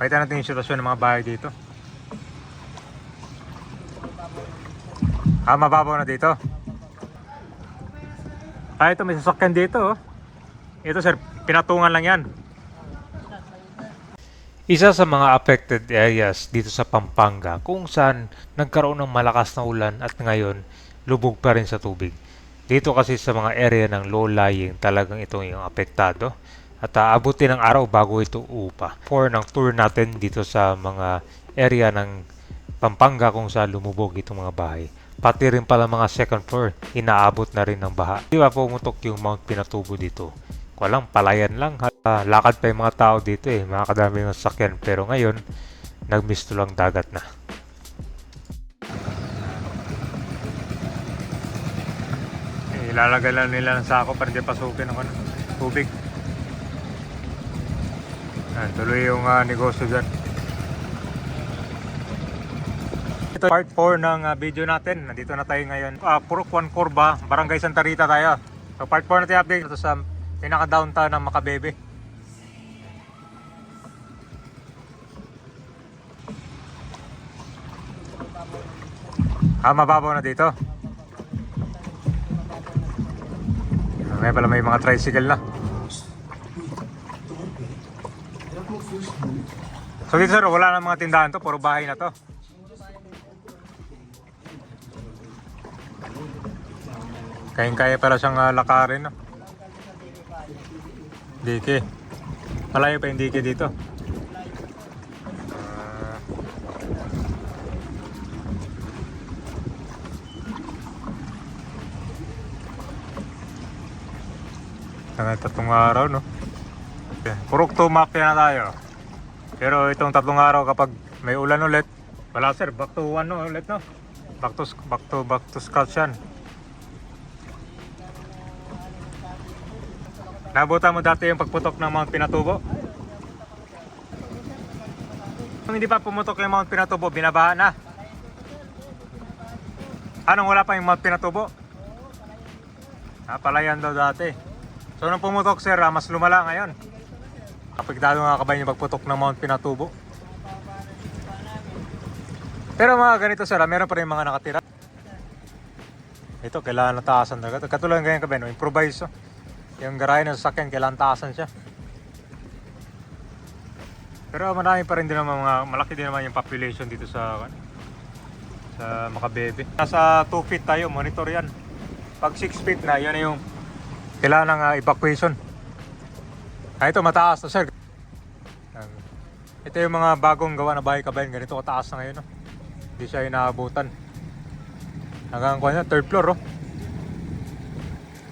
Pakita natin yung sitwasyon ng mga bahay dito. Ah, mababaw na dito. Ah, ito may sasakyan dito. Oh. Ito sir, pinatungan lang yan. Isa sa mga affected areas dito sa Pampanga kung saan nagkaroon ng malakas na ulan at ngayon lubog pa rin sa tubig. Dito kasi sa mga area ng low-lying talagang ito yung apektado at aabutin ng araw bago ito upa. For ng tour natin dito sa mga area ng Pampanga kung saan lumubog itong mga bahay. Pati rin pala mga second floor, inaabot na rin ng baha. Di ba pumutok yung Mount Pinatubo dito? Walang palayan lang. ha. lakad pa yung mga tao dito eh. Mga kadami ng sakyan. Pero ngayon, nagmisto lang dagat na. Eh, ilalagay lang nila ng sako para hindi pasukin ng ano, tubig. Ayan, tuloy yung ah, negosyo dyan. Ito part 4 ng ah, video natin. Nandito na tayo ngayon. Uh, Purok Juan Corba, Barangay Santa Rita tayo. So part 4 natin update ito sa pinaka-downtown ng Makabebe. Ah, mababaw na dito. May pala may mga tricycle na. So dito sir, wala na mga tindahan to, puro bahay na to. Kayang-kaya pala siyang uh, lakarin. No? Dike. Malayo pa yung dike dito. Ah. Tangay tatlong araw, no? Okay. Purok to mafia na tayo. Pero itong tatlong araw kapag may ulan ulit, wala sir, back to one no, ulit no? Back to, back to, back to scratch yan. Nabutan mo dati yung pagputok ng Mount Pinatubo? Kung hindi pa pumutok yung Mount Pinatubo, binabaha na. Anong wala pa yung Mount Pinatubo? Napalayan daw dati. So nung pumutok sir, ah, mas lumala ngayon. Apektado nga kabayan yung pagputok ng Mount Pinatubo. Pero mga ganito sir, ah, meron pa rin mga nakatira. Ito, kailangan na taasan talaga. Katulad ng ganyan kabayan, no? improvise. Oh. Yung garahe ng sasakyan, kailangan taasan siya. Pero marami pa rin din naman mga, malaki din naman yung population dito sa sa Makabebe. Nasa 2 feet tayo, monitor yan. Pag 6 feet na, yan yung kailangan ng ah, evacuation. Ah, ito mataas to sir. Ito yung mga bagong gawa na bahay kabayan. Ganito kataas na ngayon. No? Hindi siya inaabutan. Hanggang kuha niya, third floor. Oh.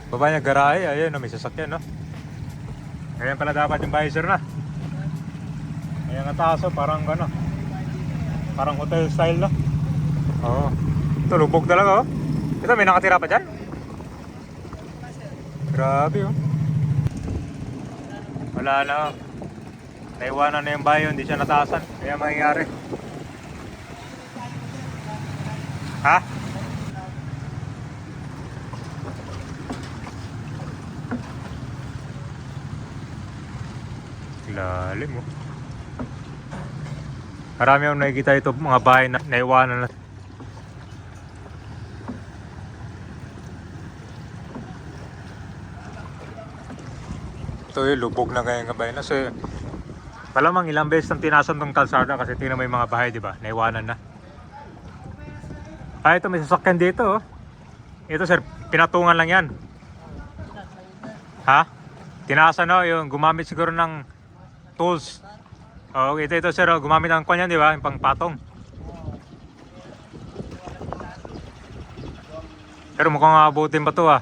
Baba niya garahe, ayun, no, may sasakyan, no? Ganyan pala dapat yung visor na. Ayan ang taas, oh, parang ano, parang hotel style, no? Oo. Ito, lubog talaga, oh. Ito, may nakatira pa dyan? Grabe, oh. Wala na, oh. Naiwanan na yung bayo, hindi siya nataasan. Kaya mangyayari. Ha? Lalim mo. Marami akong nakikita ito mga bahay na naiwanan na. Ito yung lubog na kaya bahay na. So, malamang ilang beses nang tinasan tong kalsada kasi tingnan mo yung mga bahay, di ba? Naiwanan na. Ah, ito may sasakyan dito, oh. Ito sir, pinatungan lang yan. Ha? Tinasan no, yung gumamit siguro ng tools. Oh, ito ito sir, oh, gumamit ng kanya, di ba? Yung pangpatong. Pero mukhang abutin pa to ah.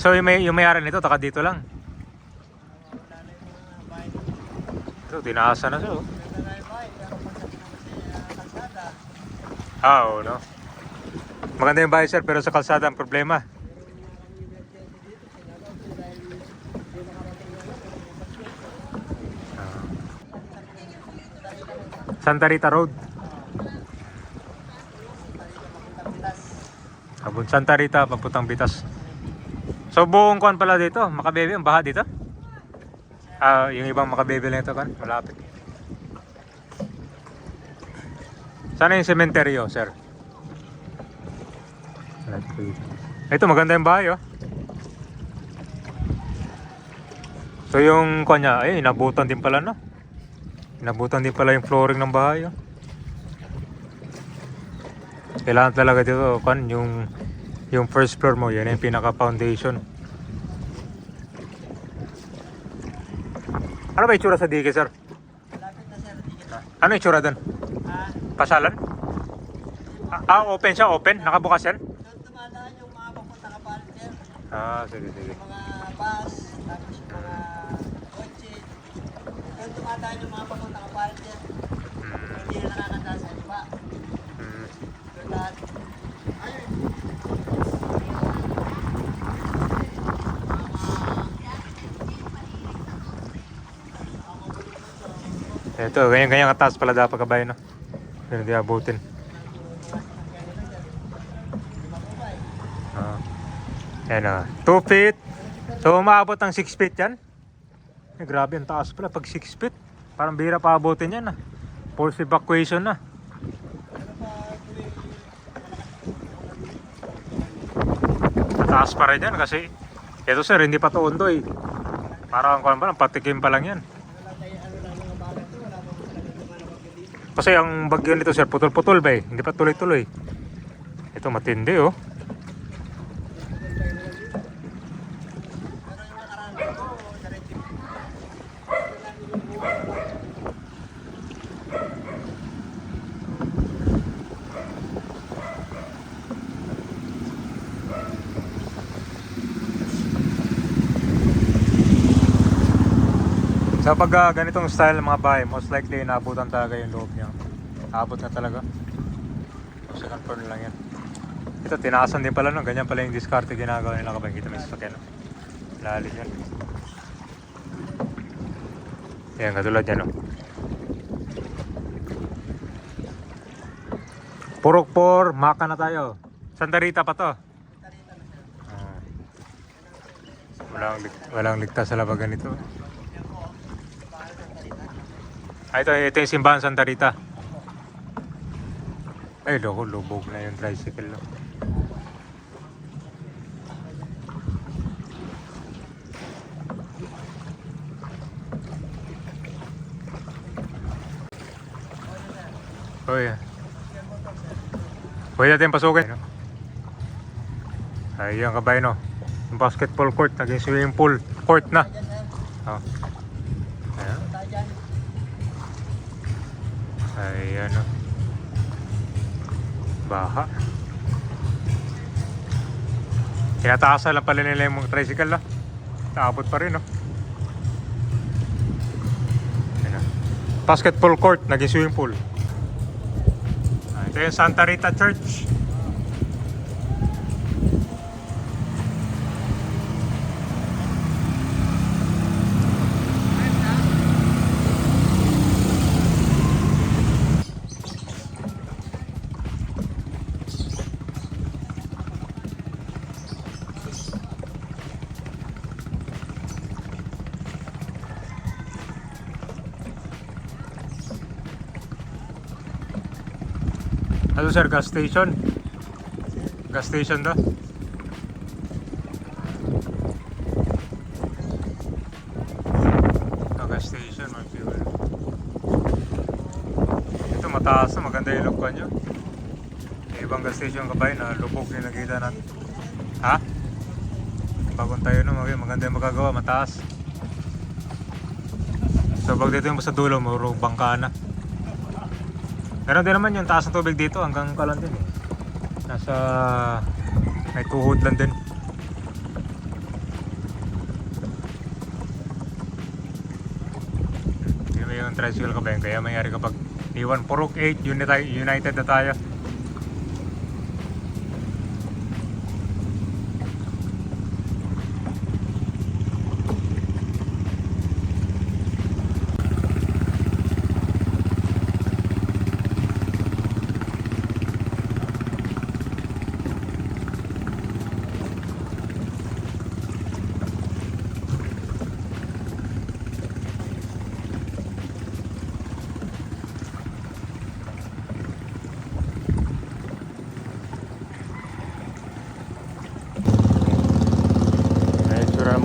So yung may yung may-ari nito taka dito lang. Ito tinasa na siya. oh. Ah, oo, no. Maganda yung bahay sir, pero sa kalsada ang problema. Ah. Santa Rita Road. Abon Santa Rita, papuntang Bitas. So buong kuan pala dito, Makabebe, ang baha dito? Ah, yung ibang makabibili nito kan, malapit. Sana yung sementeryo, sir? Ito, maganda yung bahay, oh. So yung kanya, ay inabutan din pala no. Inabutan din pala yung flooring ng bahay. Oh. Kailangan talaga dito kan yung yung first floor mo, yan yung pinaka foundation. Ano ba itsura sa dike, sir? Sir. Ano itsura doon? Pasalan? Ah, ah, open siya, open? Nakabukas yan? yung mga papunta ka sir. Ah, sige, sige. Yung mga bus, tapos yung mga kotse. Doon tumadaan yung mga papunta ka sir. Mm, Hindi na nakakanda sa iba. Lahat. Ito, ganyan-ganyan kataas pala dapat kabay, no? Pero di abutin. Ah. Yan o. 2 feet. So, umaabot ng 6 feet yan. Eh, grabe, ang taas pala pag 6 feet. Parang bira pa abutin yan, ah. Force evacuation na. Taas pa rin yan kasi ito sir, hindi pa to undo eh. Parang patikim pa lang yan. Lang. Wala pa ka dito. Kasi ang bagyo nito sir, putol-putol ba eh. Hindi pa tuloy-tuloy. Ito matindi oh. So pag ah, ganitong style ng mga bahay, most likely naabutan talaga yung loob niya. Abot na talaga. So, second floor lang yan. Ito, tinaasan din pala no. Ganyan pala yung diskarte ginagawa nila kapag kita may sasakyan. Lalim yan. Yan, katulad yan. No? Purok por, maka na tayo. Sandarita pa to. Ah. walang, walang ligtas sa labagan nito. Ah, ito, ito yung simbahan Santa Rita. Ay, loko, lubog na yung tricycle. No? Uy. Pwede natin pasukin. Ayan kabay no. Yung basketball court, naging swimming pool court na. Oh. Baha. Tinataasan lang pala nila yung tricycle na. Naabot pa rin no. Ayan na. Basketball court, naging swimming pool. Ah, ito yung Santa Rita Church. Ano sir, gas station? Gas station to? Ah, gas station, fuel. Ito mataas na, maganda yung loob nyo. Ibang gas station kabay na lubog yung nakita natin. Ha? Bagong tayo mag- maganda yung magagawa, mataas. So pag dito yung sa dulo, muro bangka na. Meron din naman yung taas ng tubig dito hanggang kalan din. Nasa may tuhod lang din. May yung tricycle ka ba yun? Kaya mayari kapag iwan Purok 8, United, United na tayo.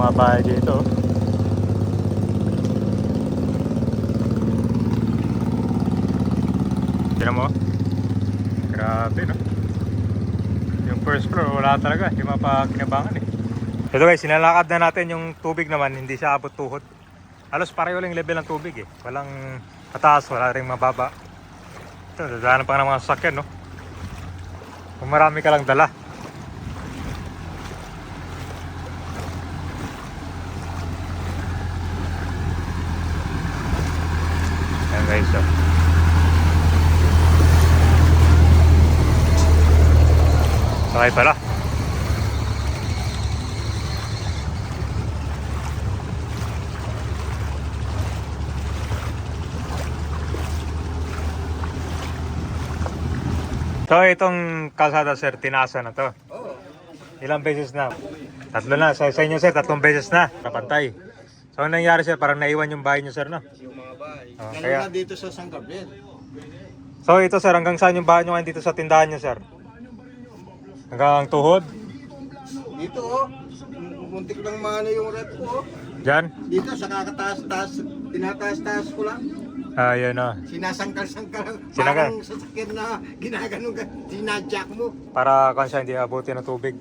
Mga bahay dito. Tignan mo. Grabe, no? Yung first floor, wala talaga. Hindi mapakinabangan eh. Ito guys, sinalakad na natin yung tubig naman, hindi siya abot tuhod. Halos pareho lang level ng tubig eh. Walang mataas, wala rin mababa. Ito, dadaanan pa ng mga sasakyan, no? Kung marami ka lang dala. Ayan guys, oh. Sakay pala. So itong kalsada sir, tinasa na to. Ilang beses na? Tatlo na. Sa, sa inyo sir, tatlong beses na. Napantay. So anong nangyari sir? Parang naiwan yung bahay nyo sir no? Yung mga bahay. Oh, kaya- dito sa San Gabriel. So ito sir, hanggang saan yung bahay nyo ngayon dito sa tindahan nyo sir? Hanggang tuhod? Dito oh. Muntik lang maano yung rep ko oh. Diyan? Dito sa kakataas-taas, tinataas-taas ko lang. Ayun na. Sinasangkal-sangkal lang. Sinangkal. Parang sasakyan na ginaganon ka. Sinadjak mo. Para kung siya hindi abutin ng tubig.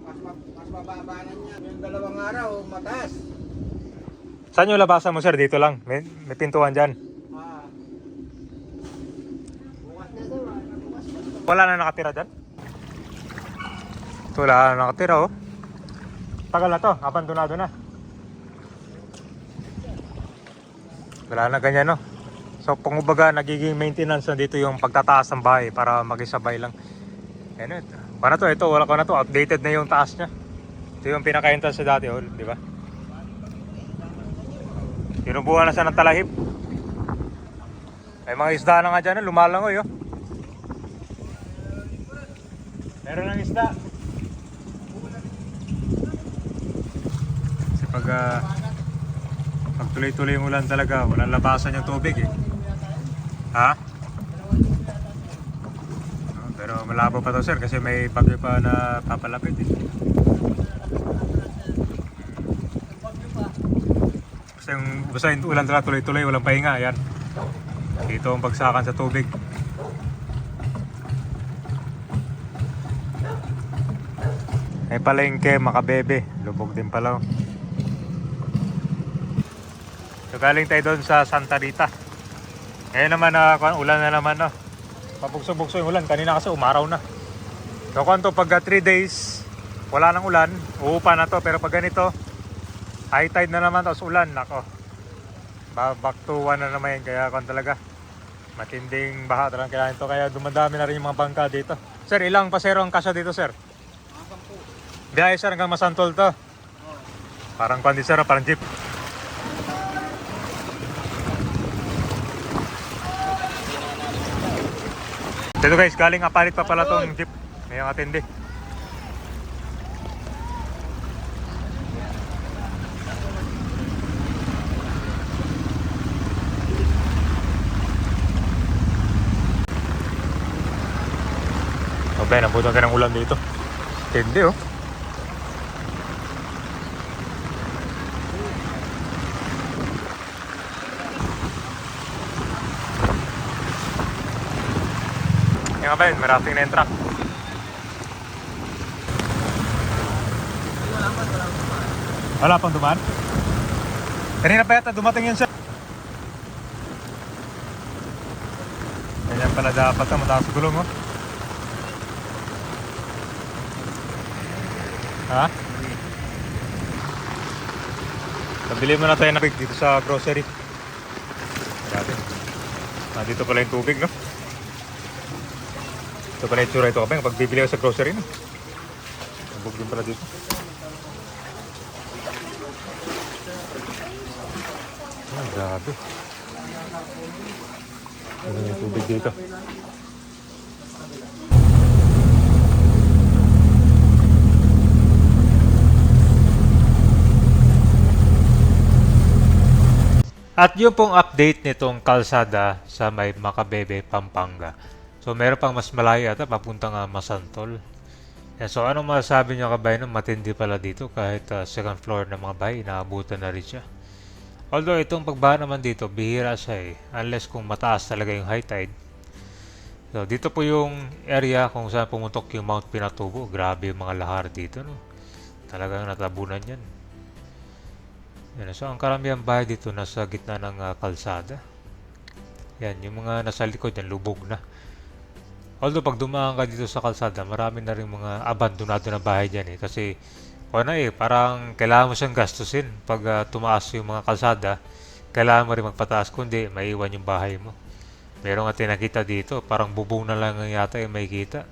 Mas, ma- mas mababa na niya. Yung dalawang araw, mataas. Saan yung labasan mo sir? Dito lang. May, may pintuan dyan. Wala na nakatira dyan? Wala na nakatira oh. Tagal na to, abandonado na. Wala na ganyan no. So pangubaga nagiging maintenance na dito yung pagtataas ng bahay para makisabay lang. Ano ito? Paano to? Ito, wala ko na to. Outdated na yung taas niya. Ito yung pinaka-entrance sa dati, oh, di ba? Tinubuhan na siya ng talahib. May mga isda na nga dyan, oh, lumalangoy oh. Meron ng isda. Kasi pag, ah, pag tuloy-tuloy yung ulan talaga, walang labasan yung tubig eh. Ha? Oh, Pero malabo pa to sir kasi may bagyo pa na papalapit eh. Basta yung, basta yung ulan talaga tuloy-tuloy, walang pahinga, yan. Dito ang bagsakan sa tubig. May palengke, makabebe. Lubog din pala. oh. So galing tayo doon sa Santa Rita. Ngayon naman na ulan na naman no. Pabugso-bugso yung ulan. Kanina kasi umaraw na. So kung to pag 3 days, wala nang ulan, uupa na to. Pero pag ganito, high tide na naman tapos ulan. Nako. Ba- Back to one na naman yan. Kaya kung talaga, matinding baha talagang kailangan to. Kaya dumadami na rin yung mga bangka dito. Sir, ilang pasero ang kasya dito, sir? Biyahe sir hanggang Masantol to. Parang kundi sir, parang jeep. Dito guys, galing apalit pa pala tong jeep. May mga tindi. Okay, nabutan ka ng ulan dito. Tindi oh. Yung nga ba yun, marating na yung truck. Wala pang dumaan? Kanina pa yata dumating yun siya. Ganyan pala dapat ah, mataas gulong oh. Ha? Pabili muna tayo ng big dito sa grocery. Grabe. Ah, dito pala yung tubig, no? Ito pala yung tsura ito kapag pag bibili ako sa grocery, no? Tubog din pala dito. Ah, grabe. Ano yung tubig dito? At yung pong update nitong kalsada sa may Macabebe, Pampanga. So meron pang mas malayo ata papunta nga Masantol. Yan, so ano masasabi nyo kabayan matindi pala dito kahit ah, second floor ng mga bahay, inaabutan na rin siya. Although itong pagbaha naman dito, bihira siya eh. Unless kung mataas talaga yung high tide. So dito po yung area kung saan pumutok yung Mount Pinatubo. Grabe yung mga lahar dito no. Talagang natabunan yan. Yan, so ang karamihan bahay dito nasa gitna ng ah, kalsada. Yan, yung mga nasa likod yan, lubog na. Although pag dumaan ka dito sa kalsada, marami na rin mga abandonado na bahay dyan eh. Kasi, ano eh, parang kailangan mo siyang gastusin. Pag ah, tumaas yung mga kalsada, kailangan mo rin magpataas. Kundi, maiwan yung bahay mo. Meron nga tinakita dito, parang bubong na lang ang yata yung may kita.